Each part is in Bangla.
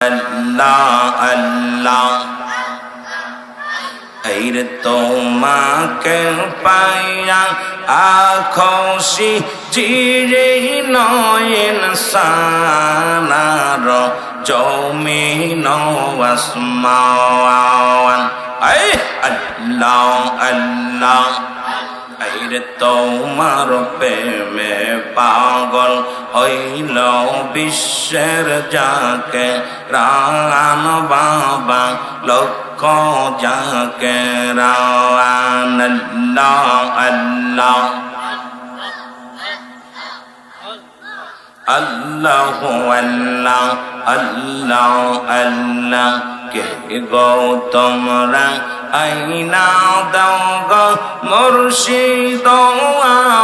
আল্লাহ আল্লাহ। এর তোমাকে পাইয়া আখসি চিরে নয়ন সানার জমিন আসমান আই আল্লাহ আল্লাহ। এর তোমার প্রেমে পাগল হইল বিশ্বের যাকে রান বাবা, লক্ষ যাকে রান আল্লাহ আল্লাহ। আল্লাহ আল্লাহ আল্লাহ আল্লাহ। কে গো তোমরা আইনা দাও গ মুর্শিদ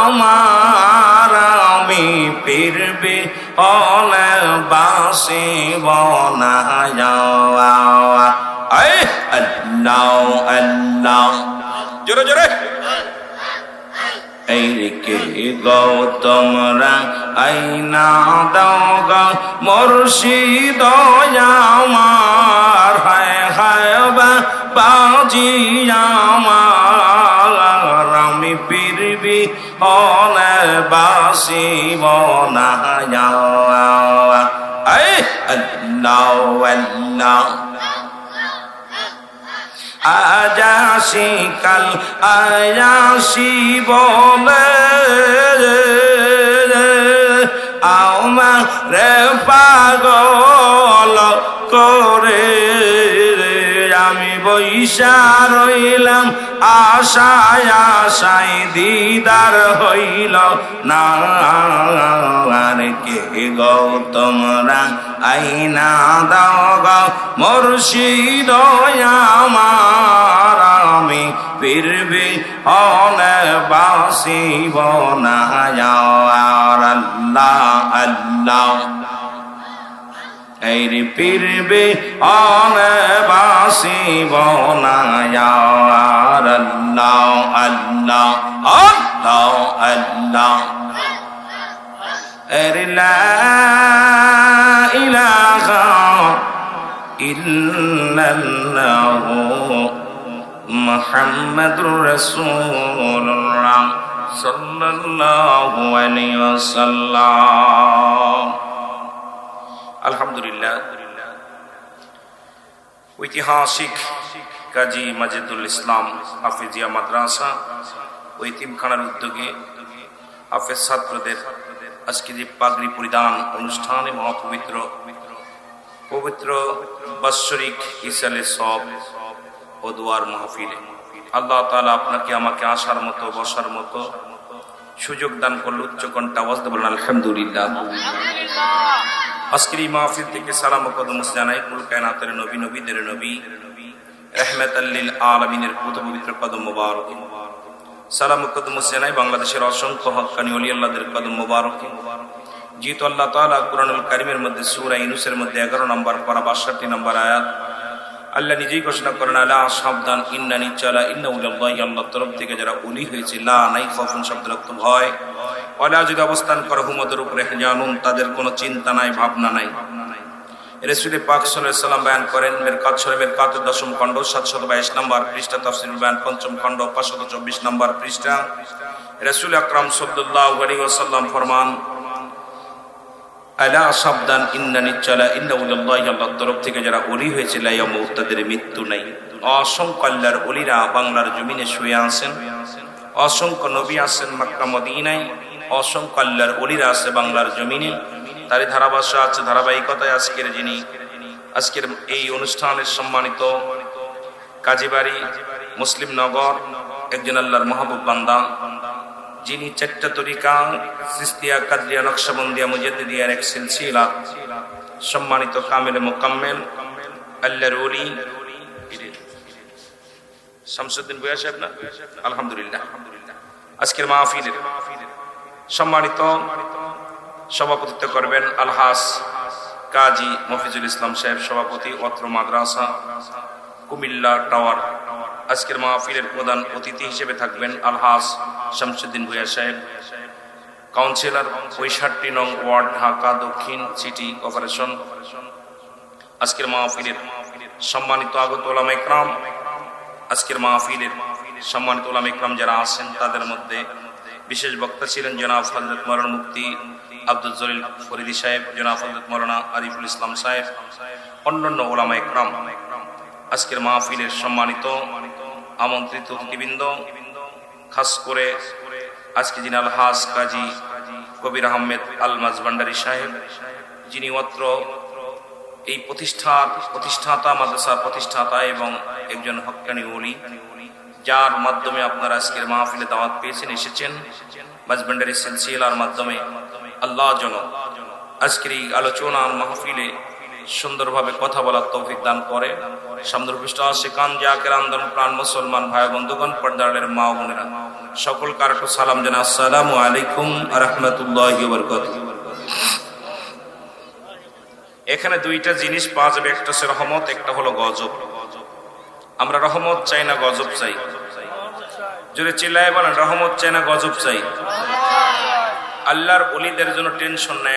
আমার আমি পীরবি অনে বাসি বনা যাওয়া আল্লাহ আল্লাহ। জোরে জোরে। এইকে গো তোমরা আইনা দাও গো, মুর্শিদ আমার, হায় হায় বা বাজি আমার আমি পীরবি অনে বাসি বনা যাওয়া আল্লাহ আল্লাহ আজাসি কাল আয়াসি বলে। আউমা রে পাগল করে। আমি বৈশা রইলাম, আশায় আশায় দিদার হইল। না গো, তোমরা আইনা দাও গো, মুর্শিদ আমার, আমি ফিরবি অনে বাসিব না আল্লাহ আল্লাহ। এই পীরবে অনে বাসিব না আল্লাহ আল্লাহ আল্লাহ আল্লাহ। এর ইল্লাল্লাহু মুহাম্মাদুর রাসূলুল্লাহ সাল্লাল্লাহু আলাইহি ওয়াসাল্লাম। আলহামদুলিল্লাহ। ঐতিহাসিক কাজী মাজিদুল ইসলাম হাফিজিয়া মাদ্রাসা ও ইতিমখানার উদ্যোগে হাফেজ ছাত্রদের আজকে যে পাগড়ি পরিধান অনুষ্ঠানে মহাপবিত্র, পবিত্র, বাৎসরিক ইসালে সব ও দুয়ার মাহফিলে। আল্লাহ তাআলা আপনাকে, আমাকে আসার মতো, বসার মতো সুযোগ দান করল উচ্চ কণ্ঠে আওয়াজ দিয়ে বলেন, আলহামদুলিল্লাহ। আজকের এই মাহফিল থেকে সালাম ও কদম জানাই, কুল কায়নাতের নবী, নবীদের নবী রহমত আল্লিল আলমিনের পুত পবিত্র কদম মোবারক। সালাম কদম জানাই বাংলাদেশের অসংখ্য হকানি অলি আল্লাহদের কদম মোবারক। যেহেতু আল্লাহ তাআলা কুরআনুল কারিমের মধ্যে সূরা ইউনূসের মধ্যে 11 নম্বর পারা 62 নম্বর আয়াত আল্লাহ নিজেই ঘোষণা করেন, আলা সাবধান ইন্নানি চালা ইন্না উল্লাহি আল্লাহর তরফ থেকে যারা ওলি হয়েছে, লা, নাই, খফুন শব্দ রক্ত ভয়। ওলা যদি অবস্থান করে হুমদের উপরে জানুন তাদের কোনো চিন্তা নাই, ভাবনা নাই। রেসুলে পাক সাল্লাম বয়ান করেন, মেরকাত শরীফের কাতের দশম খণ্ড, সাতশত বাইশ নম্বর পৃষ্ঠা তফসিল বয়ান পঞ্চম খণ্ড, পাঁচশত চব্বিশ নম্বর পৃষ্ঠা। রসুল আকরাম সাল্লাহ আলী ওসাল্লাম ফরমান, আলা সাবধান ইন্নানি চালা ইন্না উল্লাহ আল্লাহর তরফ থেকে যারা অলি হয়েছে লাইয়ামৌ তাদের মৃত্যু নাই। অসংখ্য আল্লাহর অলিরা বাংলার জমিনে শুয়ে আছেন। অসংখ্য নবী আছেন মাক্কা, মদিনায়। অসংখ্য আল্লাহর অলিরা আছে বাংলার জমিনে। তারই ধারাভাষ্য আছে, ধারাবাহিকতায় আজকের যিনি, আজকের এই অনুষ্ঠানের সম্মানিত কাজীবাড়ি মুসলিম নগর, একজন আল্লাহর মাহবুব বান্দা, যিনি চারটা তরিকা সিস্তিয়া, কাদরিয়া, নকশাবন্দিয়া, মুজাদ্দিদিয়ার এক সিলসিলা সম্মানিত কামেল মোকাম্মেল, আল্লাহর ওলি। শামসুদ্দিন বয়া সাহেব না আলহামদুলিল্লাহ। আজকের মাহফিলের সম্মানিত সভাপতিত্ব করবেন আলহাস কাজী মফিজুল ইসলাম সাহেব, সভাপতি অত্র মাদ্রাসা, কুমিল্লা টাওয়ার। আজকের মাহফিলের প্রধান অতিথি হিসেবে থাকবেন আলহাস শামসুদ্দিন ভুয়া সাহেব। কাউন্সিলর পঁয়ষট্টি নং ওয়ার্ড, ঢাকা, দক্ষিণ সিটি কর্পোরেশন আজকের মাহফিলের সম্মানিত আগত ওলামা ইকরাম আজকের মাহফিলের সম্মানিত ওলামা ইকরাম যারা আছেন, তাদের মধ্যে বিশেষ বক্তা ছিলেন জনাব হজরত মরণ মুক্তি আব্দুল জলিল ফরিদি সাহেব হজরত মৌলানা আরিফুল ইসলাম সাহেব, অন্যান্য ওলামা ইকরাম আজকের মাহফিলের সম্মানিত আমন্ত্রিত অতিথিবৃন্দ, খাস করে আজকে যিনি আলহাজ কাজী কবির আহমেদ আলমাজ ভান্ডারী সাহেব, যিনি অত্র এই প্রতিষ্ঠার প্রতিষ্ঠাতা, মাদ্রাসার প্রতিষ্ঠাতা এবং একজন হকানি ওলি, যার মাধ্যমে আপনারা আজকের মাহফিলে দাওয়াত পেয়েছেন, এসেছেন। মাঝবান্ডারি সিলসিলার মাধ্যমে আল্লাহ জন আজকের এই আলোচনার মাহফিলে সুন্দরভাবে কথা বলার তৌফিক দান করে। সামদরপৃষ্ট শেখান জাকের আন্দোলন প্রাণ, মুসলমান, ভাই, বন্ধুগণ পর্দারের মা বোনেরা সকল কারকু সালাম জানা আসসালামু আলাইকুম রহমতুল্লাহ এখানে দুইটা জিনিস পাওয়া যাবে, একটা হচ্ছে রহমত, একটা হলো গজব। আমরা রহমত চাই না গজব চাই? জোরে চিল্লায় বলেন, রহমত চাই না গজব চাই? আল্লাহর অলিদের জন্য টেনশন নাই